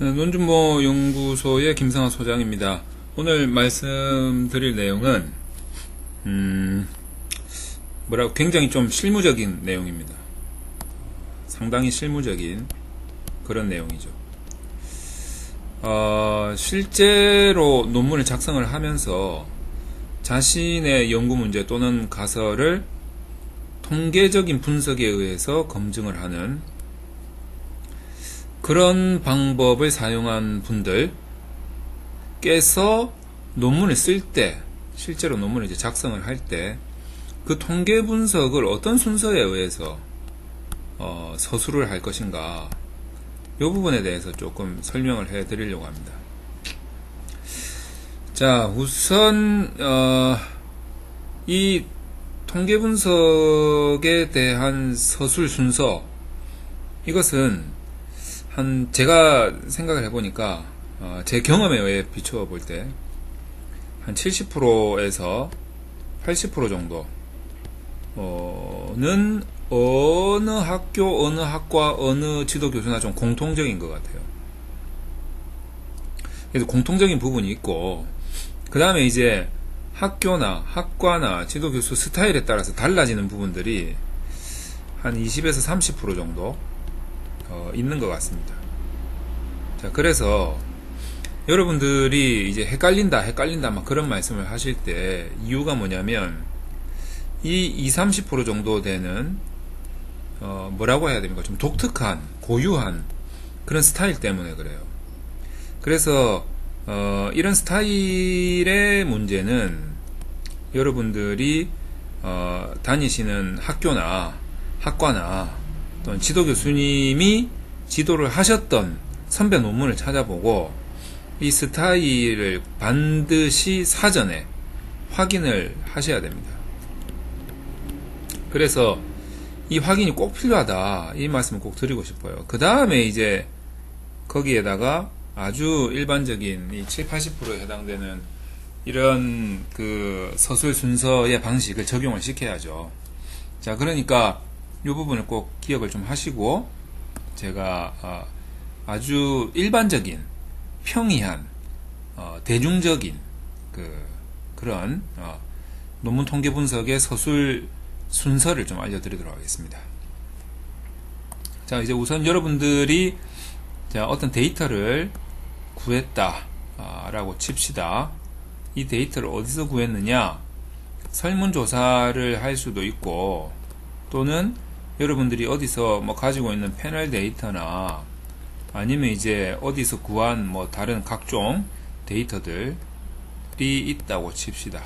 네, 논준모 연구소의 김성하 소장입니다. 오늘 말씀드릴 내용은 음, 뭐라고 굉장히 좀 실무적인 내용입니다. 상당히 실무적인 그런 내용이죠. 어, 실제로 논문을 작성을 하면서 자신의 연구 문제 또는 가설을 통계적인 분석에 의해서 검증을 하는 그런 방법을 사용한 분들께서 논문을 쓸 때, 실제로 논문을 이제 작성을 할 때, 그 통계 분석을 어떤 순서에 의해서 어, 서술을 할 것인가, 이 부분에 대해서 조금 설명을 해 드리려고 합니다. 자, 우선, 어, 이 통계 분석에 대한 서술 순서, 이것은 한 제가 생각을 해보니까 어, 제 경험에 의해 비추어 볼 때 한 70%에서 80% 정도는 어느 학교, 어느 학과, 어느 지도 교수나 좀 공통적인 것 같아요. 그래서 공통적인 부분이 있고 그 다음에 이제 학교나 학과나 지도 교수 스타일에 따라서 달라지는 부분들이 한 20에서 30% 정도 어, 있는 것 같습니다. 자, 그래서 여러분들이 이제 헷갈린다, 헷갈린다, 막 그런 말씀을 하실 때 이유가 뭐냐면 이 20, 30% 정도 되는 어, 뭐라고 해야 됩니까? 좀 독특한, 고유한 그런 스타일 때문에 그래요. 그래서 어, 이런 스타일의 문제는 여러분들이 어, 다니시는 학교나 학과나 또는 지도 교수님이 지도를 하셨던 선배 논문을 찾아보고 이 스타일을 반드시 사전에 확인을 하셔야 됩니다. 그래서 이 확인이 꼭 필요하다. 이 말씀을 꼭 드리고 싶어요. 그 다음에 이제 거기에다가 아주 일반적인 이 7, 80%에 해당되는 이런 그 서술 순서의 방식을 적용을 시켜야죠. 자, 그러니까 이 부분을 꼭 기억을 좀 하시고 제가 어, 아주 일반적인 평이한 어, 대중적인 그 그런 어, 논문 통계 분석의 서술 순서를 좀 알려드리도록 하겠습니다. 자 이제 우선 여러분들이 자, 어떤 데이터를 구했다라고 칩시다. 이 데이터를 어디서 구했느냐? 설문조사를 할 수도 있고 또는 여러분들이 어디서 뭐 가지고 있는 패널 데이터나 아니면 이제 어디서 구한 뭐 다른 각종 데이터들이 있다고 칩시다.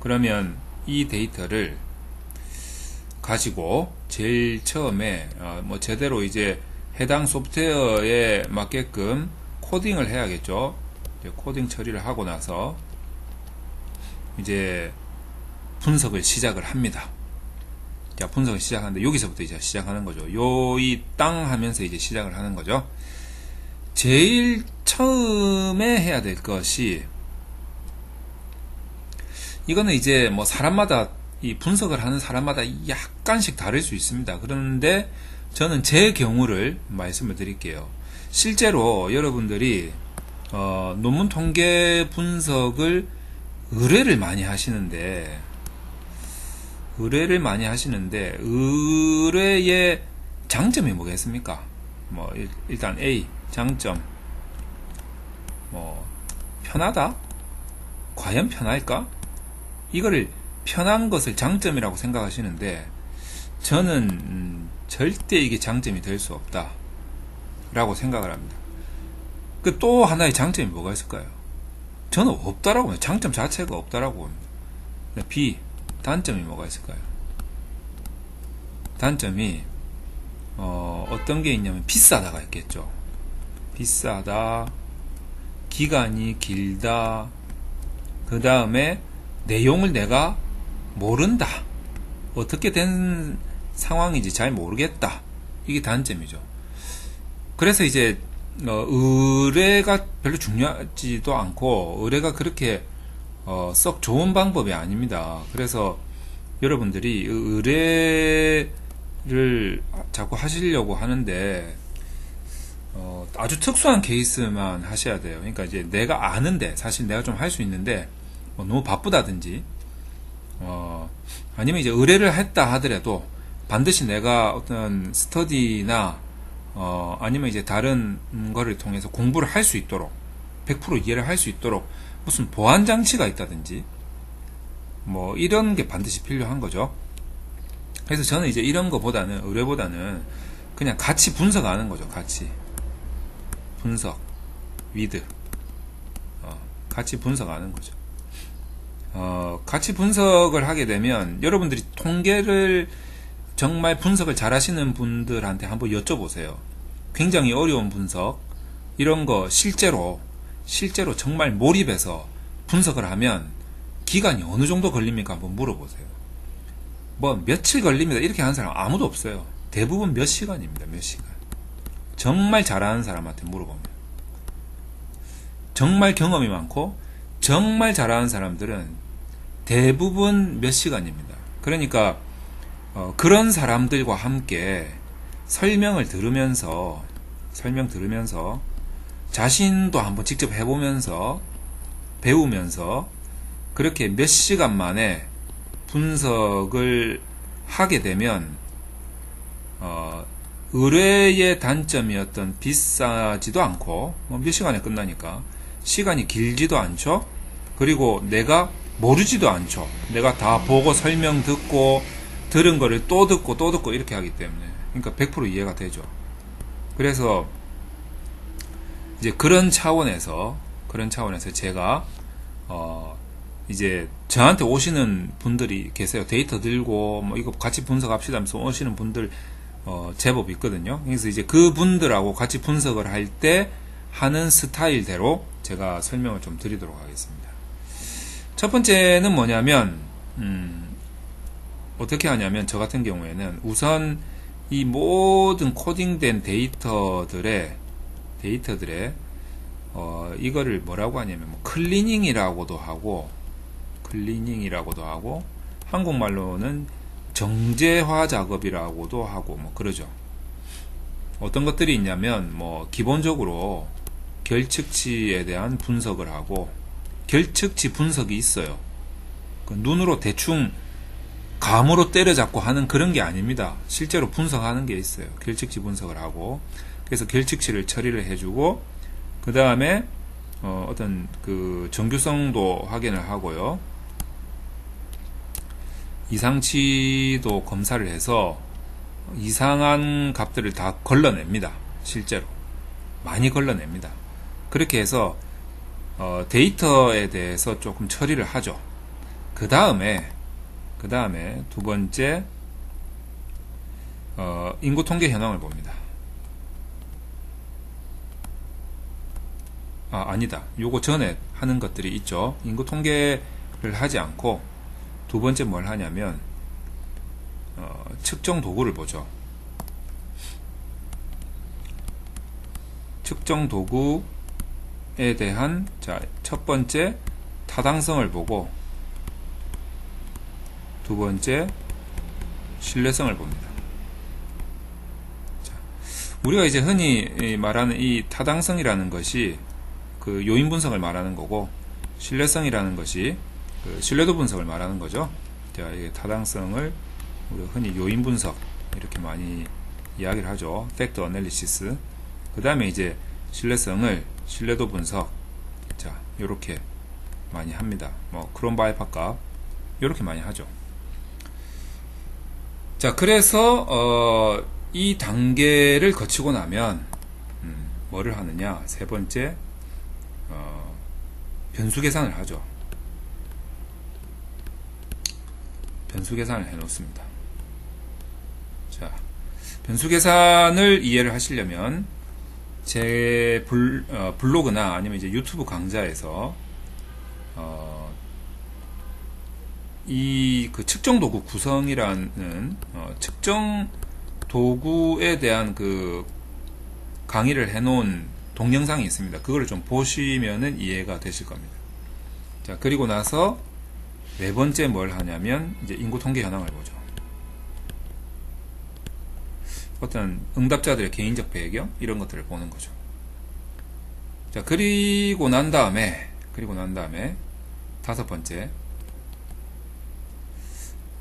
그러면 이 데이터를 가지고 제일 처음에 어뭐 제대로 이제 해당 소프트웨어에 맞게끔 코딩을 해야겠죠. 코딩 처리를 하고 나서 이제 분석을 시작을 합니다. 자, 분석을 시작하는데 여기서부터 이제 시작하는 거죠. 요 이 땅 하면서 이제 시작을 하는 거죠. 제일 처음에 해야 될 것이 이거는 이제 뭐 사람마다 이 분석을 하는 사람마다 약간씩 다를 수 있습니다. 그런데 저는 제 경우를 말씀을 드릴게요. 실제로 여러분들이 어, 논문 통계 분석을 의뢰를 많이 하시는데 의뢰를 많이 하시는데 의뢰의 장점이 뭐겠습니까? 뭐 일 단 A 장점 뭐 편하다? 과연 편할까? 이거를 편한 것을 장점이라고 생각하시는데 저는 음, 절대 이게 장점이 될 수 없다 라고 생각을 합니다. 그 또 하나의 장점이 뭐가 있을까요? 저는 없다라고 합니다. 장점 자체가 없다라고 합니다. B 단점이 뭐가 있을까요? 단점이 어, 어떤 게 있냐면 비싸다가 있겠죠. 비싸다, 기간이 길다, 그 다음에 내용을 내가 모른다. 어떻게 된 상황인지 잘 모르겠다. 이게 단점이죠. 그래서 이제 어, 의뢰가 별로 중요하지도 않고 의뢰가 그렇게 어, 썩 좋은 방법이 아닙니다. 그래서 여러분들이 의뢰를 자꾸 하시려고 하는데 어, 아주 특수한 케이스만 하셔야 돼요. 그러니까 이제 내가 아는데 사실 내가 좀 할 수 있는데 뭐 너무 바쁘다든지 어, 아니면 이제 의뢰를 했다 하더라도 반드시 내가 어떤 스터디나 어, 아니면 이제 다른 거를 통해서 공부를 할 수 있도록 100% 이해를 할 수 있도록 무슨 보안 장치가 있다든지 뭐 이런 게 반드시 필요한 거죠. 그래서 저는 이제 이런 거보다는 의뢰보다는 그냥 같이 분석하는 거죠. 같이 분석 위드 어, 같이 분석하는 거죠. 어, 같이 분석을 하게 되면 여러분들이 통계를 정말 분석을 잘 하시는 분들한테 한번 여쭤보세요. 굉장히 어려운 분석, 이런 거 실제로, 실제로 정말 몰입해서 분석을 하면 기간이 어느 정도 걸립니까? 한번 물어보세요. 뭐, 며칠 걸립니다. 이렇게 하는 사람 아무도 없어요. 대부분 몇 시간입니다. 몇 시간. 정말 잘하는 사람한테 물어보면. 정말 경험이 많고, 정말 잘하는 사람들은 대부분 몇 시간입니다. 그러니까, 어, 그런 사람들과 함께 설명을 들으면서 설명 들으면서 자신도 한번 직접 해보면서 배우면서 그렇게 몇 시간 만에 분석을 하게 되면 어, 의뢰의 단점이었던 비싸지도 않고 뭐 몇 시간에 끝나니까 시간이 길지도 않죠. 그리고 내가 모르지도 않죠. 내가 다 보고 설명 듣고 들은 거를 또 듣고 또 듣고 이렇게 하기 때문에 그러니까 100% 이해가 되죠. 그래서 이제 그런 차원에서 그런 차원에서 제가 어 이제 저한테 오시는 분들이 계세요. 데이터 들고 뭐 이거 같이 분석합시다 하면서 오시는 분들 어 제법 있거든요. 그래서 이제 그 분들하고 같이 분석을 할 때 하는 스타일대로 제가 설명을 좀 드리도록 하겠습니다. 첫 번째는 뭐냐면 음 어떻게 하냐면 저 같은 경우에는 우선 이 모든 코딩된 데이터들의 데이터들의 어 이거를 뭐라고 하냐면 뭐 클리닝이라고도 하고 클리닝이라고도 하고 한국말로는 정제화 작업이라고도 하고 뭐 그러죠. 어떤 것들이 있냐면 뭐 기본적으로 결측치에 대한 분석을 하고 결측치 분석이 있어요. 그 눈으로 대충 감으로 때려잡고 하는 그런 게 아닙니다. 실제로 분석하는 게 있어요. 결측치 분석을 하고 그래서 결측치를 처리를 해주고 그 다음에 어, 어떤 그 정규성도 확인을 하고요. 이상치도 검사를 해서 이상한 값들을 다 걸러냅니다. 실제로 많이 걸러냅니다. 그렇게 해서 어, 데이터에 대해서 조금 처리를 하죠. 그 다음에 그 다음에 두 번째 어, 인구 통계 현황을 봅니다. 아, 아니다. 요거 전에 하는 것들이 있죠. 인구 통계를 하지 않고 두 번째 뭘 하냐면 어, 측정 도구를 보죠. 측정 도구에 대한 자, 첫 번째 타당성을 보고 두 번째 신뢰성을 봅니다. 자, 우리가 이제 흔히 말하는 이 타당성이라는 것이 그 요인 분석을 말하는 거고 신뢰성이라는 것이 그 신뢰도 분석을 말하는 거죠. 자, 이게 타당성을 우리가 흔히 요인 분석 이렇게 많이 이야기를 하죠. 팩터 어널리시스. 그 다음에 이제 신뢰성을 신뢰도 분석. 자, 요렇게 많이 합니다. 뭐 크롬 바이파 값 요렇게 많이 하죠. 자, 그래서 어, 이 단계를 거치고 나면 음, 뭐를 하느냐? 세 번째 어, 변수 계산을 하죠. 변수 계산을 해 놓습니다. 자, 변수 계산을 이해를 하시려면 제 블, 어, 블로그나 아니면 이제 유튜브 강좌에서 어, 이그 측정 도구 구성이라는 어, 측정 도구에 대한 그 강의를 해놓은 동영상이 있습니다. 그거를 좀 보시면은 이해가 되실 겁니다. 자, 그리고 나서 네 번째 뭘 하냐면 이제 인구 통계 현황을 보죠. 어떤 응답자들의 개인적 배경 이런 것들을 보는 거죠. 자 그리고 난 다음에 그리고 난 다음에 다섯 번째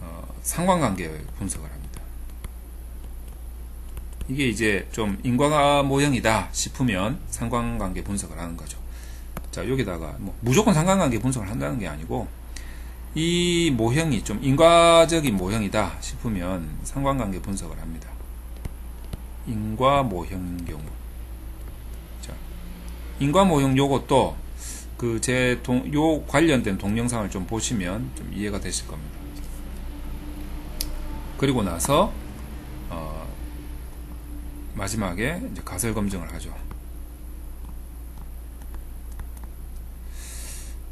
어, 상관관계 분석을 합니다. 이게 이제 좀 인과가 모형이다 싶으면 상관관계 분석을 하는 거죠. 자 여기다가 뭐 무조건 상관관계 분석을 한다는 게 아니고 이 모형이 좀 인과적인 모형이다 싶으면 상관관계 분석을 합니다. 인과 모형인 경우. 자, 인과 모형 요것도 그제요 관련된 동영상을 좀 보시면 좀 이해가 되실 겁니다. 그리고 나서 어, 마지막에 이제 가설 검증을 하죠.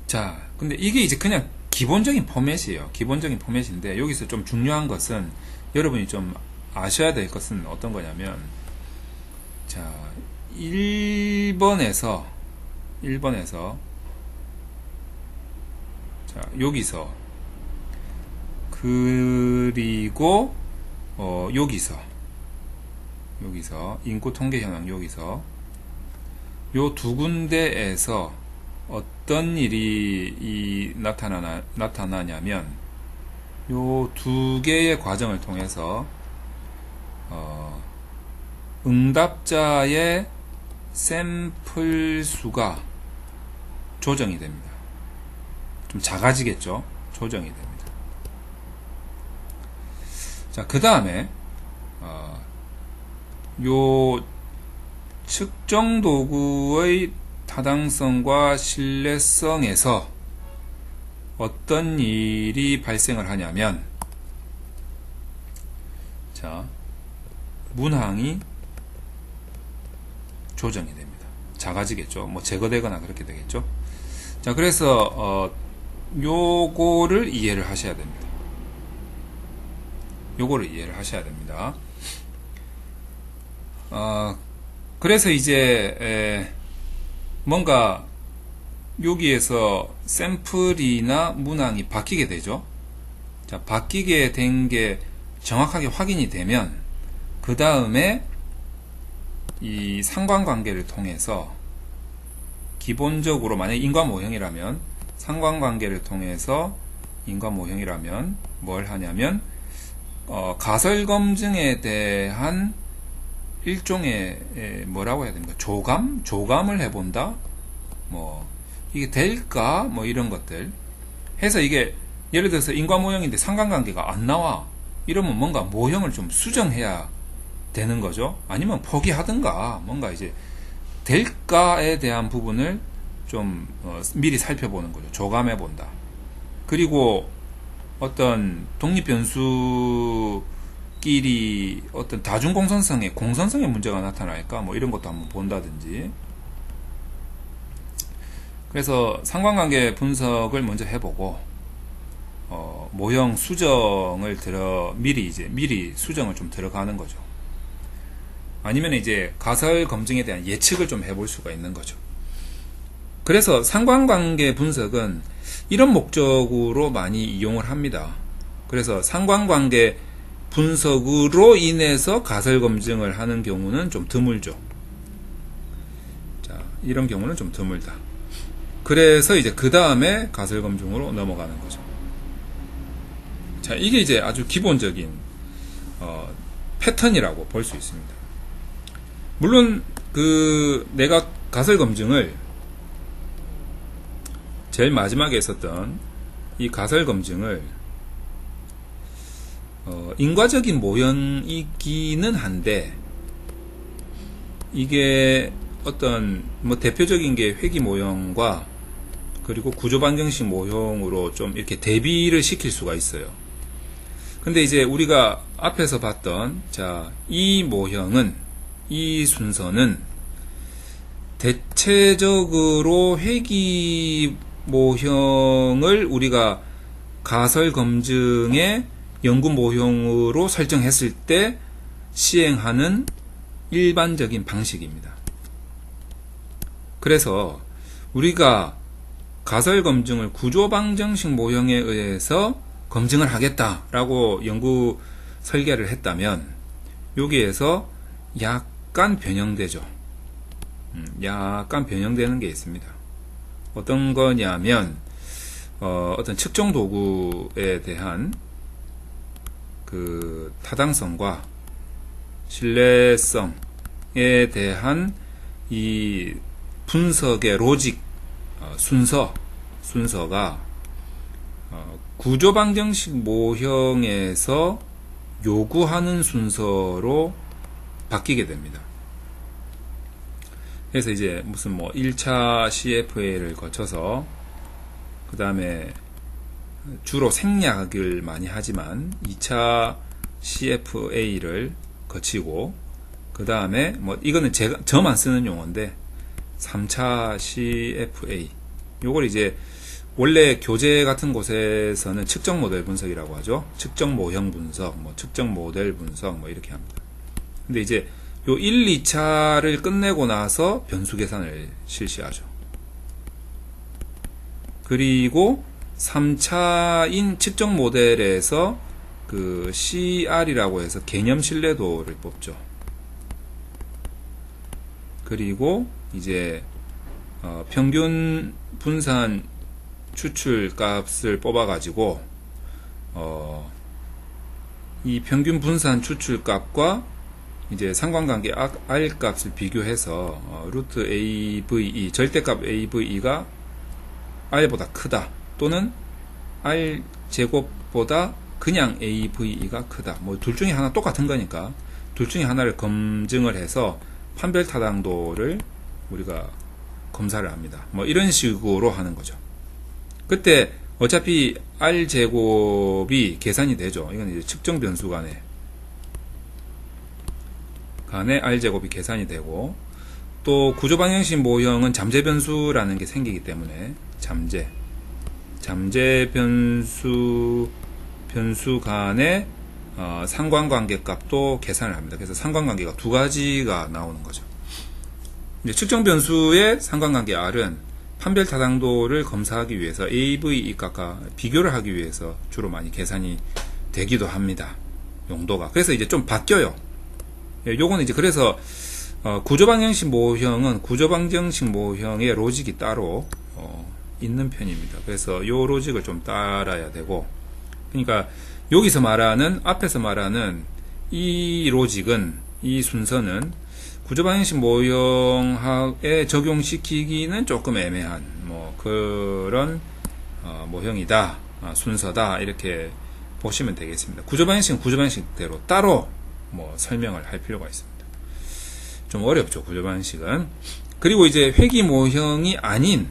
자, 근데 이게 이제 그냥 기본적인 포맷이에요. 기본적인 포맷인데 여기서 좀 중요한 것은 여러분이 좀 아셔야 될 것은 어떤 거냐면 자 1번에서 1번에서 자 여기서 그리고 어 여기서 여기서 인구 통계 현황 여기서 요 두 군데에서 어떤 일이 이 나타나나, 나타나냐면 요 두 개의 과정을 통해서 어, 응답자의 샘플 수가 조정이 됩니다. 좀 작아지겠죠? 조정이 됩니다. 자, 그 다음에 어, 요 측정 도구의 타당성과 신뢰성에서 어떤 일이 발생을 하냐면 자 문항이 조정이 됩니다. 작아지겠죠. 뭐 제거되거나 그렇게 되겠죠. 자 그래서 어 요거를 이해를 하셔야 됩니다. 요거를 이해를 하셔야 됩니다. 어 그래서 이제 에, 뭔가 여기에서 샘플이나 문항이 바뀌게 되죠. 자, 바뀌게 된 게 정확하게 확인이 되면 그 다음에 이 상관관계를 통해서 기본적으로 만약 인과 모형이라면 상관관계를 통해서 인과 모형이라면 뭘 하냐면 어, 가설 검증에 대한 일종의 에, 뭐라고 해야 됩니까? 조감? 조감을 해본다? 뭐 이게 될까? 뭐 이런 것들 해서 이게 예를 들어서 인과 모형인데 상관관계가 안 나와 이러면 뭔가 모형을 좀 수정해야 되는 거죠. 아니면 포기하든가 뭔가 이제 될까에 대한 부분을 좀 어, 미리 살펴보는 거죠. 조감해 본다. 그리고 어떤 독립 변수 끼리 어떤 다중공선성에 공선성에 문제가 나타날까 뭐 이런 것도 한번 본다든지 그래서 상관관계 분석을 먼저 해보고 어, 모형 수정을 들어 미리 이제 미리 수정을 좀 들어가는 거죠. 아니면 이제 가설 검증에 대한 예측을 좀 해볼 수가 있는 거죠. 그래서 상관관계 분석은 이런 목적으로 많이 이용을 합니다. 그래서 상관관계 분석으로 인해서 가설 검증을 하는 경우는 좀 드물죠. 자, 이런 경우는 좀 드물다. 그래서 이제 그 다음에 가설 검증으로 넘어가는 거죠. 자, 이게 이제 아주 기본적인 어, 패턴이라고 볼 수 있습니다. 물론 그 내가 가설 검증을 제일 마지막에 있었던 이 가설 검증을 어, 인과적인 모형이기는 한데 이게 어떤 뭐 대표적인 게 회귀 모형과 그리고 구조 반경식 모형으로 좀 이렇게 대비를 시킬 수가 있어요. 근데 이제 우리가 앞에서 봤던 자, 이 모형은 이 순서는 대체적으로 회귀 모형을 우리가 가설 검증의 연구 모형으로 설정했을 때 시행하는 일반적인 방식입니다. 그래서 우리가 가설 검증을 구조 방정식 모형에 의해서 검증을 하겠다라고 연구 설계를 했다면 여기에서 약간 변형되죠. 음, 약간 변형되는 게 있습니다. 어떤 거냐면 어, 어떤 측정 도구에 대한 그 타당성과 신뢰성에 대한 이 분석의 로직 어, 순서 순서가 어, 구조 방정식 모형에서 요구하는 순서로 바뀌게 됩니다. 그래서 이제 무슨 뭐 1차 CFA를 거쳐서 그 다음에 주로 생략을 많이 하지만 2차 CFA를 거치고 그 다음에 뭐 이거는 제가 저만 쓰는 용어인데 3차 CFA 요걸 이제 원래 교재 같은 곳에서는 측정 모델 분석이라고 하죠. 측정 모형 분석, 뭐 측정 모델 분석 뭐 이렇게 합니다. 근데 이제 요 1, 2차를 끝내고 나서 변수 계산을 실시하죠. 그리고 3차인 측정 모델에서 그 CR이라고 해서 개념 신뢰도를 뽑죠. 그리고 이제 어 평균 분산 추출 값을 뽑아 가지고 어 이 평균 분산 추출 값과 이제 상관관계 R 값을 비교해서 어, 루트 AVE 절대값 AVE가 R보다 크다 또는 R 제곱보다 그냥 AVE가 크다. 뭐 둘 중에 하나 똑같은 거니까. 둘 중에 하나를 검증을 해서 판별 타당도를 우리가 검사를 합니다. 뭐 이런 식으로 하는 거죠. 그때 어차피 R 제곱이 계산이 되죠. 이건 이제 측정 변수 간에. 간의 R제곱이 계산이 되고 또 구조 방정식 모형은 잠재 변수라는 게 생기기 때문에 잠재 잠재 변수 변수 간의 어, 상관관계 값도 계산을 합니다. 그래서 상관관계가 두 가지가 나오는 거죠. 이제 측정 변수의 상관관계 R은 판별 타당도를 검사하기 위해서 AV 값과 비교를 하기 위해서 주로 많이 계산이 되기도 합니다. 용도가. 그래서 이제 좀 바뀌어요. 예, 요거는 이제 그래서 어, 구조방정식 모형은 구조방정식 모형의 로직이 따로 어, 있는 편입니다. 그래서 요 로직을 좀 따라야 되고 그러니까 여기서 말하는 앞에서 말하는 이 로직은 이 순서는 구조방정식 모형에 적용시키기는 조금 애매한 뭐 그런 어, 모형이다 아, 순서다 이렇게 보시면 되겠습니다. 구조방정식은 구조방정식대로 따로 뭐 설명을 할 필요가 있습니다. 좀 어렵죠 구조 방식은. 그리고 이제 회귀 모형이 아닌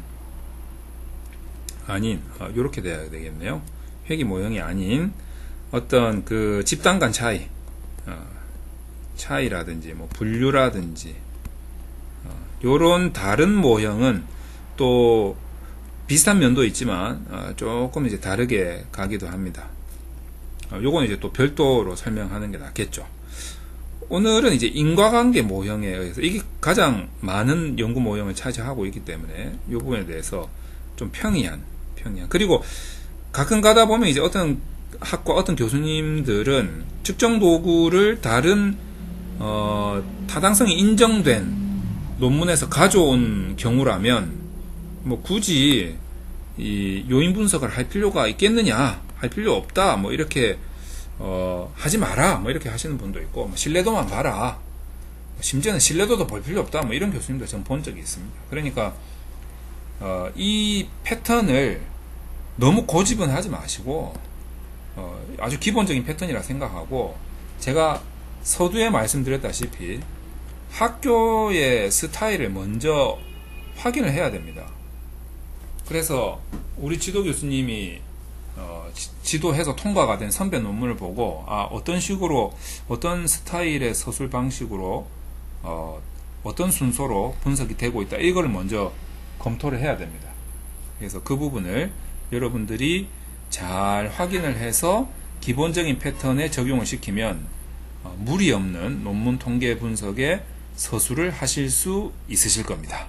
아닌 이렇게 어, 돼야 되겠네요. 회귀 모형이 아닌 어떤 그 집단 간 차이 어, 차이라든지 뭐 분류라든지 어, 요런 다른 모형은 또 비슷한 면도 있지만 어, 조금 이제 다르게 가기도 합니다. 어, 요건 이제 또 별도로 설명하는 게 낫겠죠. 오늘은 이제 인과관계 모형에 의해서 이게 가장 많은 연구 모형을 차지하고 있기 때문에 이 부분에 대해서 좀 평이한 평이한. 그리고 가끔 가다 보면 이제 어떤 학과 어떤 교수님들은 측정 도구를 다른 어, 타당성이 인정된 논문에서 가져온 경우라면 뭐 굳이 이 요인 분석을 할 필요가 있겠느냐 할 필요 없다 뭐 이렇게 어, 하지 마라 뭐 이렇게 하시는 분도 있고 뭐 신뢰도만 봐라. 심지어는 신뢰도도 볼 필요 없다 뭐 이런 교수님들 저는 본 적이 있습니다. 그러니까 어, 이 패턴을 너무 고집은 하지 마시고 어, 아주 기본적인 패턴이라 생각하고 제가 서두에 말씀드렸다시피 학교의 스타일을 먼저 확인을 해야 됩니다. 그래서 우리 지도 교수님이 어, 지도해서 통과가 된 선배 논문을 보고 아 어떤 식으로 어떤 스타일의 서술 방식으로 어, 어떤 순서로 분석이 되고 있다. 이걸 먼저 검토를 해야 됩니다. 그래서 그 부분을 여러분들이 잘 확인을 해서 기본적인 패턴에 적용을 시키면 어, 무리 없는 논문 통계 분석에 서술을 하실 수 있으실 겁니다.